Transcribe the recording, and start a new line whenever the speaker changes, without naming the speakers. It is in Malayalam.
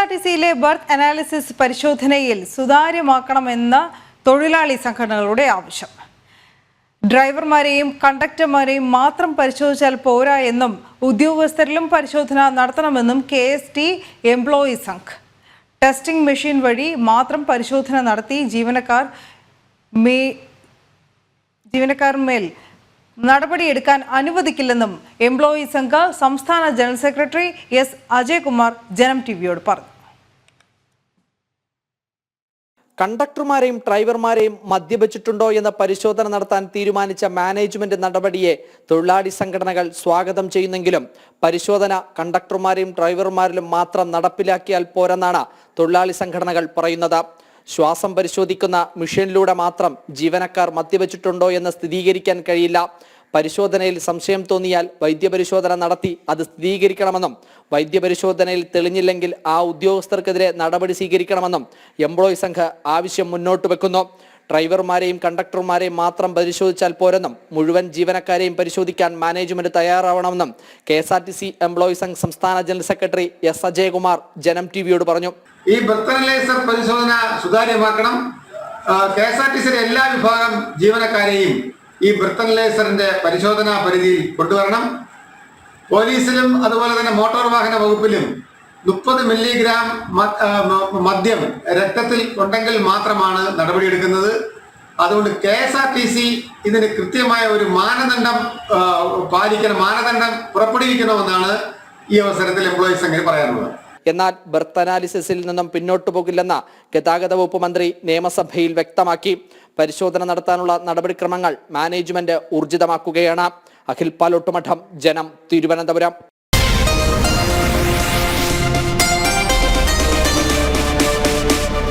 ആർ ടി സിയിലെ ബർത്ത് അനാലിസിസ് പരിശോധനയിൽ സുതാര്യമാക്കണമെന്ന തൊഴിലാളി സംഘടനകളുടെ ആവശ്യം. ഡ്രൈവർമാരെയും കണ്ടക്ടർമാരെയും മാത്രം പരിശോധിച്ചാൽ പോരാ എന്നും ഉദ്യോഗസ്ഥരിലും പരിശോധന നടത്തണമെന്നും K S T employee Sangh. Testing machine വഴി മാത്രം പരിശോധന നടത്തി ജീവനക്കാർ മേ ജീവനക്കാർമേൽ നടപടിയെടുക്കാൻ അനുവദിക്കില്ലെന്നും എംപ്ലോയി സംഘ സംസ്ഥാന ജനറൽ സെക്രട്ടറി എസ് അജയ്കുമാർ ജനം ടിവിയോട് പറഞ്ഞു.
കണ്ടക്ടർമാരെയും ഡ്രൈവർമാരെയും മദ്യപിച്ചിട്ടുണ്ടോ എന്ന പരിശോധന നടത്താൻ തീരുമാനിച്ച മാനേജ്മെന്റ് നടപടിയെ തൊഴിലാളി സംഘടനകൾ സ്വാഗതം ചെയ്യുന്നെങ്കിലും പരിശോധന കണ്ടക്ടർമാരെയും ഡ്രൈവർമാരിലും മാത്രം നടപ്പിലാക്കിയാൽ പോരെന്നാണ് തൊഴിലാളി സംഘടനകൾ പറയുന്നത്. ശ്വാസം പരിശോധിക്കുന്ന മെഷീനിലൂടെ മാത്രം ജീവനക്കാർ മദ്യവച്ചിട്ടുണ്ടോ എന്ന് സ്ഥിരീകരിക്കാൻ കഴിയില്ല. പരിശോധനയിൽ സംശയം തോന്നിയാൽ വൈദ്യപരിശോധന നടത്തി അത് സ്ഥിരീകരിക്കണമെന്നും വൈദ്യപരിശോധനയിൽ തെളിഞ്ഞില്ലെങ്കിൽ ആ ഉദ്യോഗസ്ഥർക്കെതിരെ നടപടി സ്വീകരിക്കണമെന്നും എംപ്ലോയി സംഘ് ആവശ്യം മുന്നോട്ട് വെക്കുന്നു. ഡ്രൈവർമാരെയും കണ്ടക്ടർമാരെയും മാത്രം പരിശോധിച്ചാൽ പോരെന്നും മുഴുവൻ ജീവനക്കാരെയും പരിശോധിക്കാൻ management തയ്യാറാവണമെന്നും K S R T C employee Sangh സംസ്ഥാന ജനറൽ സെക്രട്ടറി എസ് അജയകുമാർ ജനം ടി വിയോട് പറഞ്ഞു.
ഈ ബർത്തനലൈസർ പരിശോധന സുതാര്യമാക്കണം. കെ എസ് ആർ ടി എല്ലാ വിഭാഗം ജീവനക്കാരെയും ഈ ബർത്തനലൈസറിന്റെ പരിശോധനാ പരിധിയിൽ കൊണ്ടുവരണം. പോലീസിലും അതുപോലെ തന്നെ മോട്ടോർ വാഹന വകുപ്പിലും മുപ്പത് മില്ലിഗ്രാം മദ്യം രക്തത്തിൽ ഉണ്ടെങ്കിൽ മാത്രമാണ് നടപടിയെടുക്കുന്നത്. അതുകൊണ്ട് K S R T C ഇതിന് കൃത്യമായ ഒരു മാനദണ്ഡം പാലിക്കണം മാനദണ്ഡം പുറപ്പെടുവിക്കണമെന്നാണ് ഈ അവസരത്തിൽ എംപ്ലോയീസ് അങ്ങനെ പറയാറുള്ളത്.
എന്നാൽ ബർത്ത് അനാലിസിസിൽ നിന്നും പിന്നോട്ടു പോകില്ലെന്ന് ഗതാഗത വകുപ്പ് മന്ത്രി നിയമസഭയിൽ വ്യക്തമാക്കി. പരിശോധന നടത്താനുള്ള നടപടിക്രമങ്ങൾ മാനേജ്മെന്റ് ഊർജിതമാക്കുകയാണ്. അഖിൽ പാലോട്ടുമഠം ജനം തിരുവനന്തപുരം.